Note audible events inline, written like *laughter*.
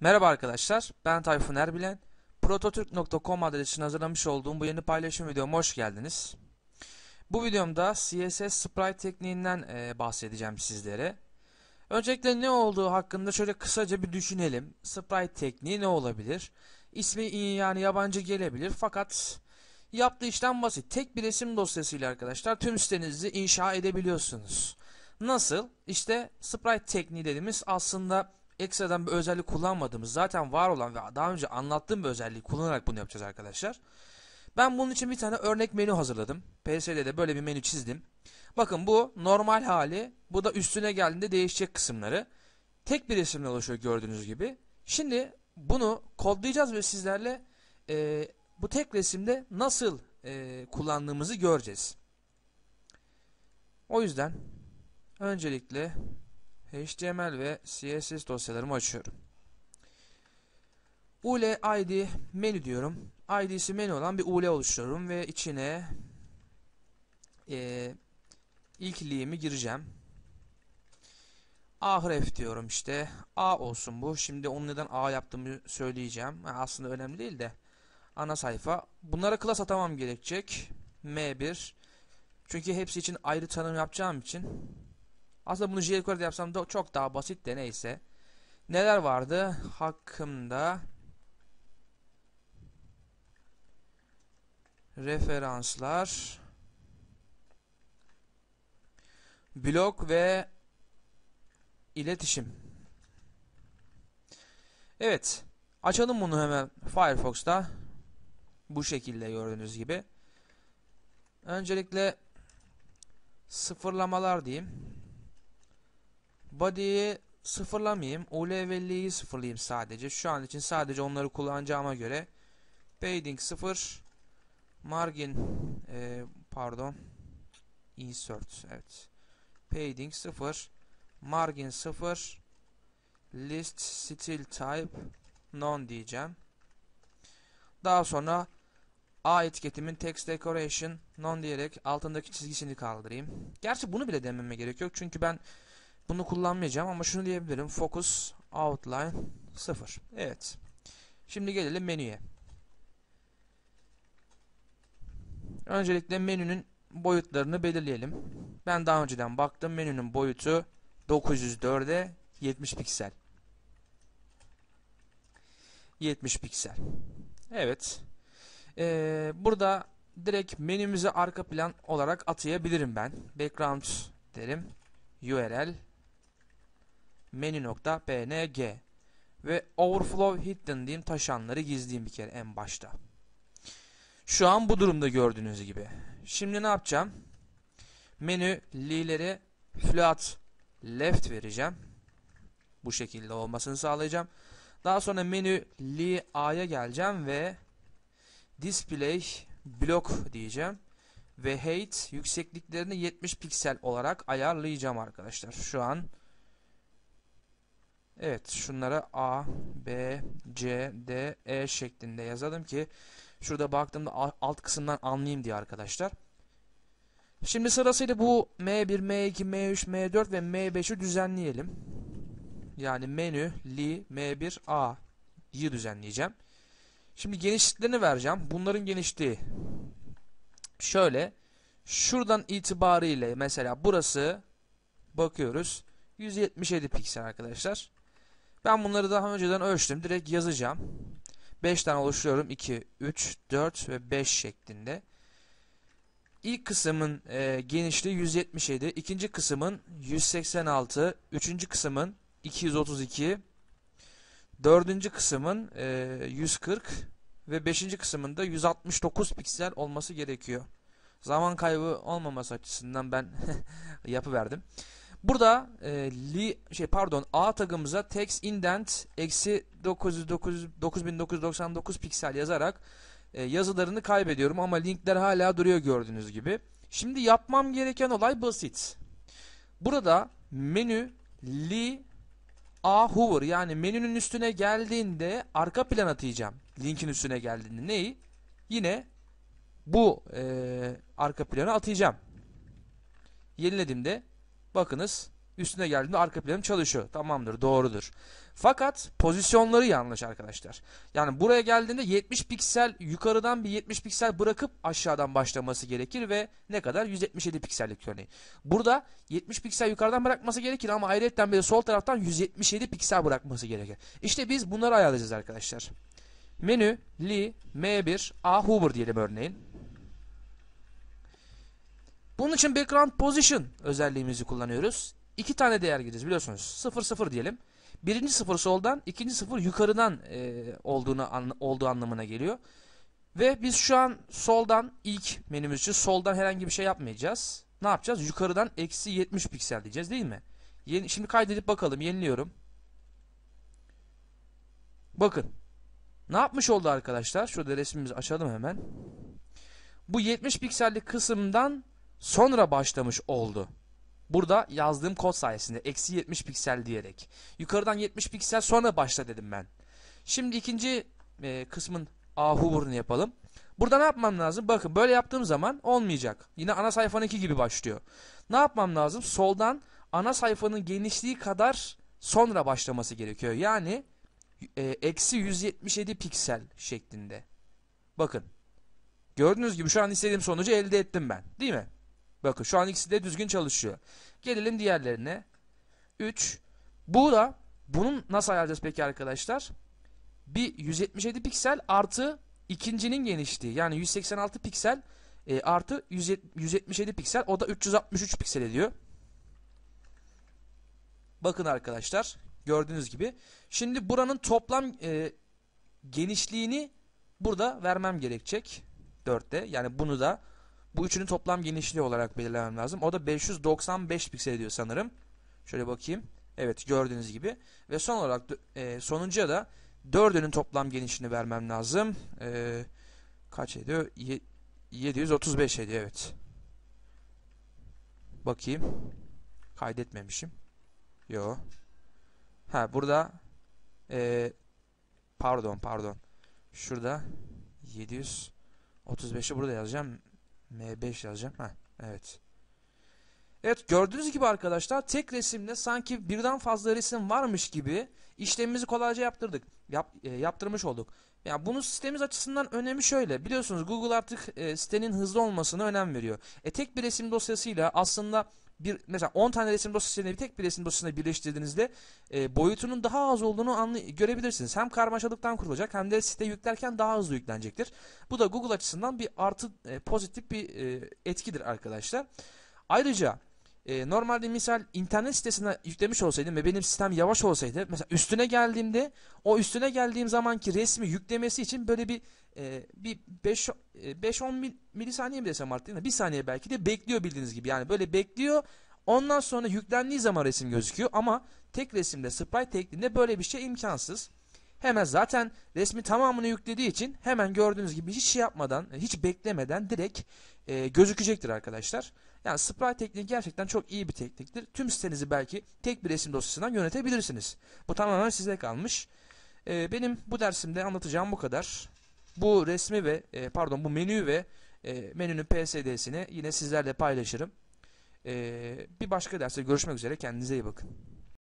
Merhaba arkadaşlar, ben Tayfun Erbilen. Prototürk.com adresine hazırlamış olduğum bu yeni paylaşım videoma hoş geldiniz. Bu videomda CSS Sprite tekniğinden e, bahsedeceğim sizlere. Öncelikle ne olduğu hakkında şöyle kısaca bir düşünelim. Sprite tekniği ne olabilir? İsmi yani yabancı gelebilir fakat yaptığı işlem basit. Tek bir resim dosyasıyla arkadaşlar tüm sitenizi inşa edebiliyorsunuz. Nasıl? İşte Sprite tekniği dediğimiz aslında ekstradan bir özellik kullanmadığımız zaten var olan ve daha önce anlattığım bir özelliği kullanarak bunu yapacağız arkadaşlar. Ben bunun için bir tane örnek menü hazırladım. PSD'de böyle bir menü çizdim. Bakın bu normal hali. Bu da üstüne geldiğinde değişecek kısımları. Tek bir resimle oluşuyor gördüğünüz gibi. Şimdi bunu kodlayacağız ve sizlerle e, bu tek resimde nasıl e, kullandığımızı göreceğiz. O yüzden öncelikle HTML ve CSS dosyalarımı açıyorum. UL ID menü diyorum. ID'si menü olan bir UL oluşturuyorum ve içine e, ilk liğimi gireceğim. Ahref diyorum işte. A olsun bu. Şimdi onu neden A yaptığımı söyleyeceğim. Aslında önemli değil de. Ana sayfa. Bunlara klas atamam gerekecek. M1. Çünkü hepsi için ayrı tanım yapacağım için aslında bunu jQuery'de yapsam da çok daha basit de neyse. Neler vardı? Hakkımda referanslar blok ve iletişim. Evet. Açalım bunu hemen Firefox'ta. Bu şekilde gördüğünüz gibi. Öncelikle sıfırlamalar diyeyim. Body'yi sıfırlamayayım. ULV'liyi sıfırlayayım sadece. Şu an için sadece onları kullanacağıma göre padding 0 margin e, pardon insert evet padding 0 margin 0 list style type non diyeceğim. Daha sonra A etiketimin text decoration non diyerek altındaki çizgisini kaldırayım. Gerçi bunu bile dememe gerek yok. Çünkü ben bunu kullanmayacağım ama şunu diyebilirim. Focus outline 0. Evet. Şimdi gelelim menüye. Öncelikle menünün boyutlarını belirleyelim. Ben daha önceden baktım. Menünün boyutu 904'e 70 piksel. 70 piksel. Evet. Ee, burada direkt menümüzü arka plan olarak atayabilirim ben. Background derim. URL menü.png ve overflow hidden diyeyim taşanları gizleyeyim bir kere en başta. Şu an bu durumda gördüğünüz gibi. Şimdi ne yapacağım? Menü li'leri flat left vereceğim. Bu şekilde olmasını sağlayacağım. Daha sonra menü li a'ya geleceğim ve display block diyeceğim. Ve height yüksekliklerini 70 piksel olarak ayarlayacağım arkadaşlar. Şu an Evet şunlara A, B, C, D, E şeklinde yazalım ki şurada baktığımda alt kısımdan anlayayım diye arkadaşlar. Şimdi sırasıyla bu M1, M2, M3, M4 ve M5'i düzenleyelim. Yani menü, li, M1, A'yı düzenleyeceğim. Şimdi genişliklerini vereceğim. Bunların genişliği şöyle. Şuradan itibariyle mesela burası bakıyoruz. 177 piksel arkadaşlar. Ben bunları daha önceden ölçtüm. Direkt yazacağım. 5 tane oluşturuyorum. 2, 3, 4 ve 5 şeklinde. İlk kısmın e, genişliği 177. ikinci kısmın 186. Üçüncü kısmın 232. Dördüncü kısmın e, 140. Ve beşinci kısmında 169 piksel olması gerekiyor. Zaman kaybı olmaması açısından ben *laughs* yapıverdim. Burada e, li, şey pardon A tagımıza text indent eksi 9999 piksel yazarak e, yazılarını kaybediyorum ama linkler hala duruyor gördüğünüz gibi. Şimdi yapmam gereken olay basit. Burada menü li A hover yani menünün üstüne geldiğinde arka plan atayacağım. Linkin üstüne geldiğinde neyi? Yine bu e, arka planı atayacağım. Yenilediğimde Bakınız üstüne geldiğinde arka planım çalışıyor. Tamamdır doğrudur. Fakat pozisyonları yanlış arkadaşlar. Yani buraya geldiğinde 70 piksel yukarıdan bir 70 piksel bırakıp aşağıdan başlaması gerekir ve ne kadar 177 piksellik örneğin. Burada 70 piksel yukarıdan bırakması gerekir ama ayrıca bir de sol taraftan 177 piksel bırakması gerekir. İşte biz bunları ayarlayacağız arkadaşlar. Menü li m1 a hover diyelim örneğin. Bunun için background position özelliğimizi kullanıyoruz. İki tane değer gireceğiz biliyorsunuz. 0 0 diyelim. Birinci sıfır soldan, ikinci sıfır yukarıdan e, olduğunu an, olduğu anlamına geliyor. Ve biz şu an soldan ilk menümüz için soldan herhangi bir şey yapmayacağız. Ne yapacağız? Yukarıdan eksi 70 piksel diyeceğiz değil mi? Yeni, şimdi kaydedip bakalım. Yeniliyorum. Bakın. Ne yapmış oldu arkadaşlar? Şurada resmimizi açalım hemen. Bu 70 piksellik kısımdan sonra başlamış oldu. Burada yazdığım kod sayesinde eksi 70 piksel diyerek. Yukarıdan 70 piksel sonra başla dedim ben. Şimdi ikinci e, kısmın A hover'ını yapalım. Burada ne yapmam lazım? Bakın böyle yaptığım zaman olmayacak. Yine ana sayfanınki gibi başlıyor. Ne yapmam lazım? Soldan ana sayfanın genişliği kadar sonra başlaması gerekiyor. Yani e, eksi 177 piksel şeklinde. Bakın. Gördüğünüz gibi şu an istediğim sonucu elde ettim ben. Değil mi? Bakın şu an ikisi de düzgün çalışıyor. Gelelim diğerlerine. 3. Bu da bunun nasıl ayarlayacağız peki arkadaşlar? Bir 177 piksel artı ikincinin genişliği. Yani 186 piksel e, artı 177 piksel. O da 363 piksel ediyor. Bakın arkadaşlar. Gördüğünüz gibi. Şimdi buranın toplam e, genişliğini burada vermem gerekecek. 4'te. Yani bunu da bu üçünün toplam genişliği olarak belirlemem lazım. O da 595 piksel ediyor sanırım. Şöyle bakayım. Evet gördüğünüz gibi. Ve son olarak e, sonuncuya da 4'ünün toplam genişliğini vermem lazım. E, kaç ediyor? Ye 735 ediyor evet. Bakayım. Kaydetmemişim. Yo. Ha burada e, pardon pardon. Şurada 735'i burada yazacağım. M5 yazacağım. Heh, evet. Evet gördüğünüz gibi arkadaşlar tek resimde sanki birden fazla resim varmış gibi işlemimizi kolayca yaptırdık. Yap, e, yaptırmış olduk. Yani bunun sistemimiz açısından önemi şöyle. Biliyorsunuz Google artık e, sitenin hızlı olmasına önem veriyor. E tek bir resim dosyasıyla aslında bir mesela 10 tane resim dosyasını bir tek bir resim dosyasına birleştirdiğinizde e, boyutunun daha az olduğunu anlay- görebilirsiniz. Hem karmaşalıktan kurulacak hem de site yüklerken daha hızlı yüklenecektir. Bu da Google açısından bir artı e, pozitif bir e, etkidir arkadaşlar. Ayrıca e, normalde misal internet sitesine yüklemiş olsaydım ve benim sistem yavaş olsaydı mesela üstüne geldiğimde o üstüne geldiğim zamanki resmi yüklemesi için böyle bir e, bir 5 5-10 milisaniye mi desem artık? Bir saniye belki de bekliyor bildiğiniz gibi. Yani böyle bekliyor. Ondan sonra yüklendiği zaman resim gözüküyor ama tek resimde sprite tekniğinde böyle bir şey imkansız. Hemen zaten resmi tamamını yüklediği için hemen gördüğünüz gibi hiç şey yapmadan, hiç beklemeden direkt e, gözükecektir arkadaşlar. Yani sprite tekniği gerçekten çok iyi bir tekniktir. Tüm sitenizi belki tek bir resim dosyasından yönetebilirsiniz. Bu tamamen size kalmış. E, benim bu dersimde anlatacağım bu kadar. Bu resmi ve e, pardon bu menüyü ve e, menünün PSD'sini yine sizlerle paylaşırım. E, bir başka derste görüşmek üzere. Kendinize iyi bakın.